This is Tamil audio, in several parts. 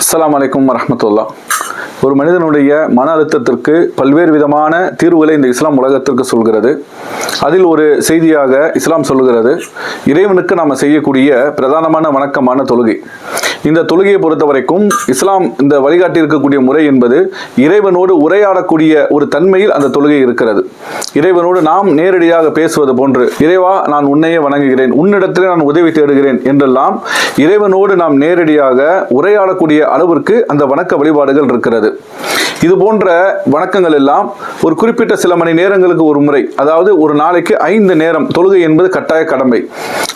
அஸ்லாம் வலைக்கம் வரமத்துல்லா ஒரு மனிதனுடைய மன அழுத்தத்திற்கு பல்வேறு விதமான தீர்வுகளை இந்த இஸ்லாம் உலகத்திற்கு சொல்கிறது. அதில் ஒரு செய்தியாக இஸ்லாம் சொல்லுகிறது. இறைவனுக்கு நாம் செய்யக்கூடிய பிரதானமான வணக்கமான தொழுகை. இந்த தொழுகையை பொறுத்த வரைக்கும் இஸ்லாம் இந்த வழிகாட்டி இருக்கக்கூடிய முறை என்பது இறைவனோடு உரையாடக்கூடிய ஒரு தன்மையில் அந்த தொழுகை இருக்கிறது. இறைவனோடு நாம் நேரடியாக பேசுவது போன்று இறைவா நான் உன்னையே வணங்குகிறேன். உன்னிடத்திலே நான் உதவி தேடுகிறேன் என்றெல்லாம் இறைவனோடு நாம் நேரடியாக உரையாடக்கூடிய அளவிற்கு அந்த வணக்க வழிபாடுகள் இருக்கிறது. இது போன்ற வணக்கங்கள் எல்லாம் ஒரு குறிப்பிட்ட சில மணி நேரங்களுக்கு ஒரு முறை அதாவது ஒரு நாளைக்கு ஐந்து நேரம் தொழுகை என்பது கட்டாய கடமை.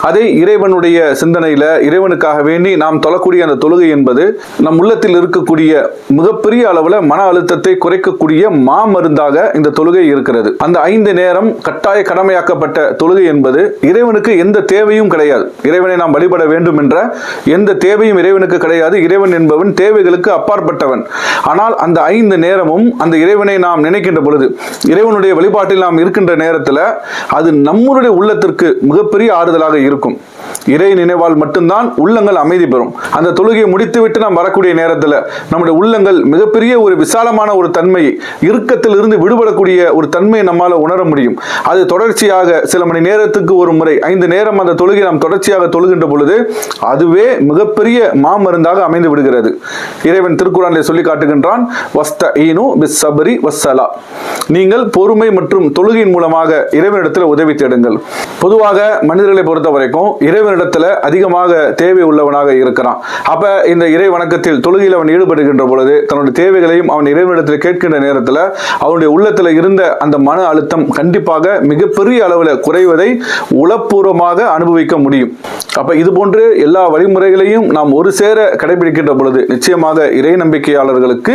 அதை இறைவனுடைய சிந்தனையில இறைவனுக்காக வேண்டி நாம் தொழக்கூடிய அந்த தொழுகை என்பது நம் உள்ளத்தில் இருக்கக்கூடிய மிகப்பெரிய அளவில் மன அழுத்தத்தை குறைக்கக்கூடிய மாமருந்தாக இந்த தொழுகை இருக்கிறது. அந்த ஐந்து நேரம் கட்டாய கடமையாக்கப்பட்ட தொழுகை என்பது இறைவனுக்கு எந்த தேவையும் கிடையாது. இறைவனை நாம் வழிபட வேண்டும் என்ற எந்த தேவையும் இறைவனுக்கு கிடையாது. இறைவன் என்பவன் தேவைகளுக்கு அப்பாற்பட்டவன். ஆனால் அந்த ஐந்து நேரமும் அந்த இறைவனை நாம் நினைக்கின்ற பொழுது இறைவனுடைய வழிபாட்டில் நாம் இருக்கின்ற நேரத்தில் அது நம்முடைய உள்ளத்திற்கு மிகப்பெரிய ஆறுதலாக இருக்கும். இறை நினைவால் மட்டும்தான் உள்ளங்கள் அமைதி பெறும். அந்த தொழுகையை முடித்துவிட்டு நாம் வரக்கூடிய நேரத்தில் நம்முடைய உள்ளங்கள் மிகப்பெரிய ஒரு விசாலமான ஒரு தன்மையை இறுக்கத்தில் இருந்து விடுபடக்கூடிய ஒரு தன்மையை நம்மால் உணர முடியும். அது தொடர்ச்சியாக சில மணி நேரத்துக்கு ஒரு முறை ஐந்து நேரம் அந்த தொழுகை நாம் தொடர்ச்சியாக தொழுகின்ற பொழுது அதுவே மிகப்பெரிய மாமருந்தாக அமைந்து விடுகிறது. இறைவன் திருக்குறானை சொல்லி காட்டுகின்றான் வஸ்த ஈனு பிஸ் சபரி வஸ்ஸலா. நீங்கள் பொறுமை மற்றும் தொழுகையின் மூலமாக இறைவனிடத்தில் உதவி தேடுங்கள். பொதுவாக மனிதர்களை பொறுத்த வரைக்கும் இறைவன் இறைவனிடத்தில் அதிகமாக தேவை உள்ளவனாக இருக்கிறான். அப்ப இந்த இறை வணக்கத்தில் தொழுகையில் அவன் ஈடுபடுகின்ற பொழுது தன்னுடைய தேவைகளையும் அவன் இறைவனிடத்தில் கேட்கின்ற நேரத்தில் அவனுடைய உள்ளத்தில் இருந்த அந்த மன அழுத்தம் கண்டிப்பாக மிகப்பெரிய அளவில் குறைவதை உளப்பூர்வமாக அனுபவிக்க முடியும். அப்ப இது போன்று எல்லா வழிமுறைகளையும் நாம் ஒரு சேர கடைபிடிக்கின்ற பொழுது நிச்சயமாக இறை நம்பிக்கையாளர்களுக்கு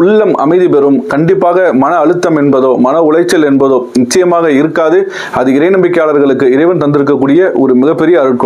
உள்ளம் அமைதி பெறும். கண்டிப்பாக மன அழுத்தம் என்பதோ மன உளைச்சல் என்பதோ நிச்சயமாக இருக்காது. அது இறை நம்பிக்கையாளர்களுக்கு இறைவன் தந்திருக்கக்கூடிய ஒரு மிகப்பெரிய அருட்கொடை.